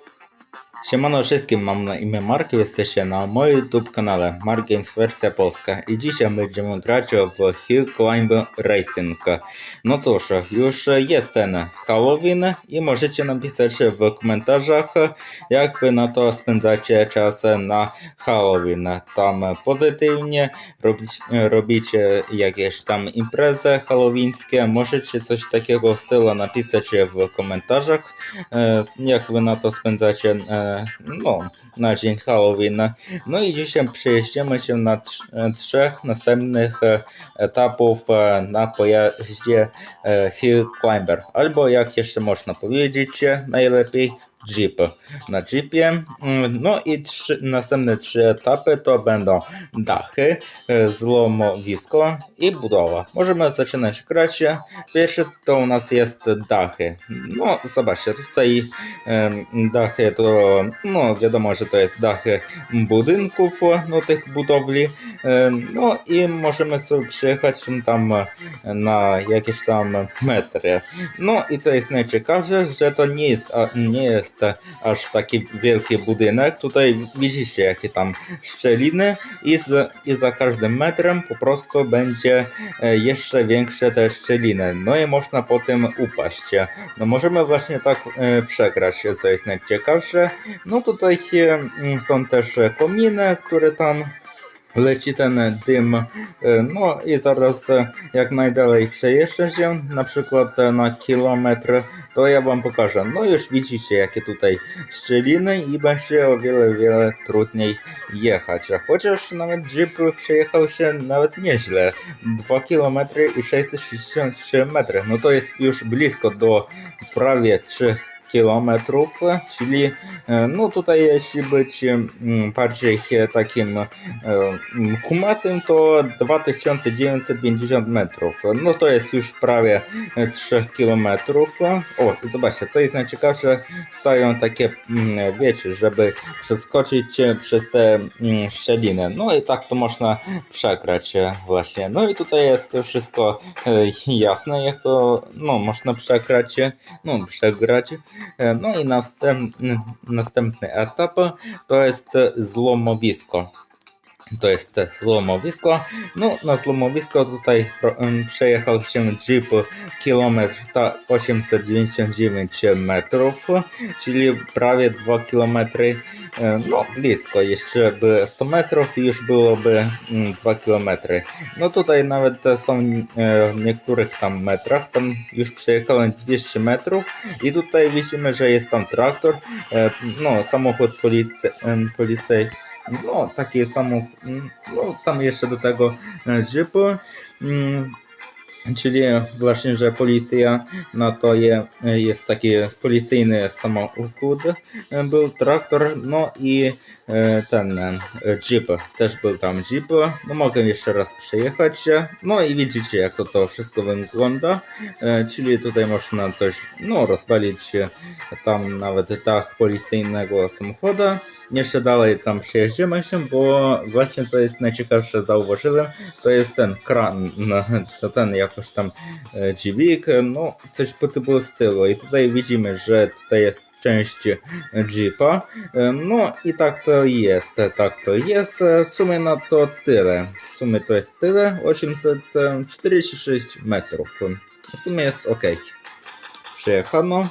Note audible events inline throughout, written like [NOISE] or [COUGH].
Thank you. Siemano wszystkim, mam na imię Mark, jesteście na moim YouTube kanale Mark Games wersja polska i dzisiaj będziemy grać w Hill Climb Racing. No cóż, już jest ten Halloween i możecie napisać w komentarzach jak wy na to spędzacie czas na Halloween. Tam pozytywnie robić, robicie jakieś tam imprezy halloweenskie, możecie coś takiego stylu napisać w komentarzach e, jak wy na to spędzacie e, no, na dzień Halloween. No i dzisiaj przejeździmy się na trz- e, trzech następnych e, etapów e, na pojeździe e, Hill Climber, albo jak jeszcze można powiedzieć, najlepiej Jeep. Na Jeepie. Mm, No i trzy, następne trzy etapy to będą dachy, e, złomowisko i budowa. Możemy zaczynać grać. Pierwsze to u nas jest dachy. No zobaczcie, tutaj dachy to, no wiadomo, że to jest dachy budynków, no tych budowli. Em, No i możemy sobie przyjechać tam na jakieś tam metry. No i co jest najciekawsze, że to nie jest, nie jest aż taki wielki budynek. Tutaj widzicie jakie tam szczeliny i, z, i za każdym metrem po prostu będzie e, jeszcze większe te szczeliny. No i można po tym upaść. No możemy właśnie tak e, przegrać, co jest najciekawsze. No tutaj e, są też e, kominy, które tam leci ten dym. E, No i zaraz e, jak najdalej przejeżdżę się, na przykład e, na kilometr, to ja wam pokażę. No już widzicie jakie tutaj szczeliny i będzie o wiele, wiele trudniej jechać. Chociaż nawet Jeep przejechał się nawet nieźle. 2 km i 663 metry. No to jest już blisko do prawie 3 kilometrów, czyli e, no tutaj jeśli być mm, bardziej takim e, mm, kumatym to 2950 metrów. No to jest już prawie e, 3 kilometrów. O, zobaczcie, co jest najciekawsze, stają takie, mm, wiecie, żeby przeskoczyć przez te szczeliny. No i tak to można przegrać właśnie. No i tutaj jest wszystko e, jasne, jak to no, można przegrać, no przegrać. E, No i następny, następny etap to jest złomowisko. To jest złomowisko. No, na złomowisko tutaj em, przejechał się Jeep kilometr ta 899 metrów, czyli prawie 2 kilometry. E, No, blisko, jeszcze by 100 metrów i już byłoby mm, 2 kilometry. No tutaj nawet są e, w niektórych tam metrach, tam już przejechałem 200 metrów i tutaj widzimy, że jest tam traktor, e, no samochód policy, policyjski, no taki samochód, mm, no tam jeszcze do tego e, jeep, mm, czyli właśnie, że policja na to je, jest taki policyjny samochód, był traktor, no i ten e, jeep, też był tam jeep, no mogę jeszcze raz przejechać, no i widzicie jak to, to wszystko wygląda, e, czyli tutaj można coś, no rozwalić e, tam nawet dach policyjnego samochodu, jeszcze dalej tam przejeździmy się, bo właśnie co jest najciekawsze zauważyłem, to jest ten kran, [LAUGHS] to ten jakoś tam e, dźwig, e, no coś po typu stylu i tutaj widzimy, że tutaj jest część Jeepa, E, no i tak to jest, e, tak to jest, E, w sumie na to tyle, w sumie to jest tyle, 846 metrów, w sumie jest ok, przejechano.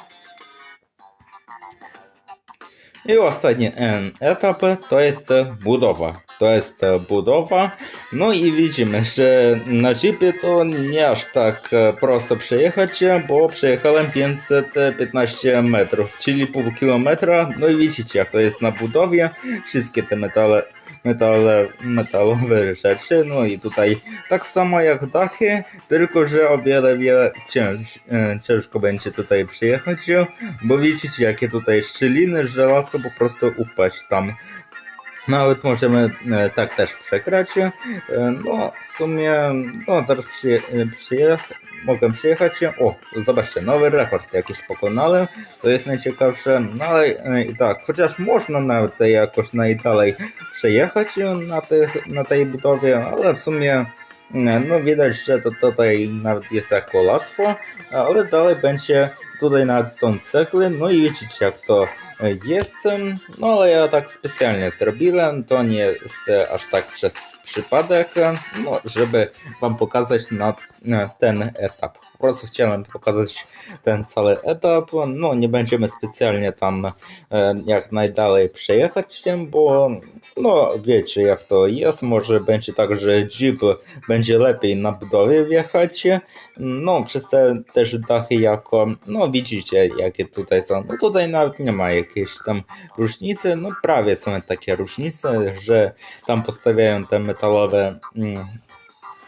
I ostatni em, etap to jest e, budowa. To jest e, budowa. No i widzimy, że na Jeepie to nie aż tak e, prosto przejechać, bo przejechałem 515 metrów, czyli pół kilometra. No i widzicie jak to jest na budowie. Wszystkie te metale, metale, metalowe rzeczy. No i tutaj tak samo jak dachy, tylko że o wiele, wiele cięż, e, ciężko będzie tutaj przyjechać, bo widzicie jakie tutaj szczeliny, że łatwo po prostu upaść tam. Nawet możemy e, tak też przegrać. E, no w sumie, no zaraz przyje, e, przyjech, mogę przyjechać. O, zobaczcie, nowy rekord jakiś pokonałem, co jest najciekawsze. No ale i tak, chociaż można nawet jakoś najdalej przejechać na, tych, na tej budowie, ale w sumie no widać, że to tutaj nawet jest jako łatwo, ale dalej będzie Tutaj nawet są cegły, no i widzicie jak to jest. No ale ja tak specjalnie zrobiłem, to nie jest aż tak przez przypadek, no żeby wam pokazać na ten etap. Po prostu chciałem pokazać ten cały etap. No nie będziemy specjalnie tam e, jak najdalej przejechać się, bo no wiecie jak to jest, może będzie tak, że Jeep będzie lepiej na budowie wjechać, no przez te też dachy jako, no widzicie jakie tutaj są, no tutaj nawet nie ma jakiejś tam różnicy, no prawie są takie różnice, że tam postawiają te metalowe mm,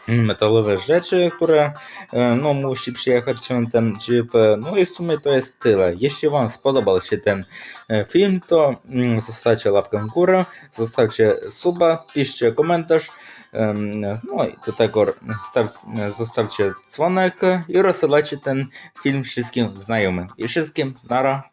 metalowe rzeczy, które e, no musi przyjechać się ten Jeep, no i w sumie to jest tyle. Jeśli Wam spodobał się ten e, film, to mm, zostawcie łapkę w górę, zostawcie suba, piszcie komentarz, no i do tego staw, zostawcie dzwonek i rozsyłajcie ten film wszystkim znajomym. I wszystkim nara.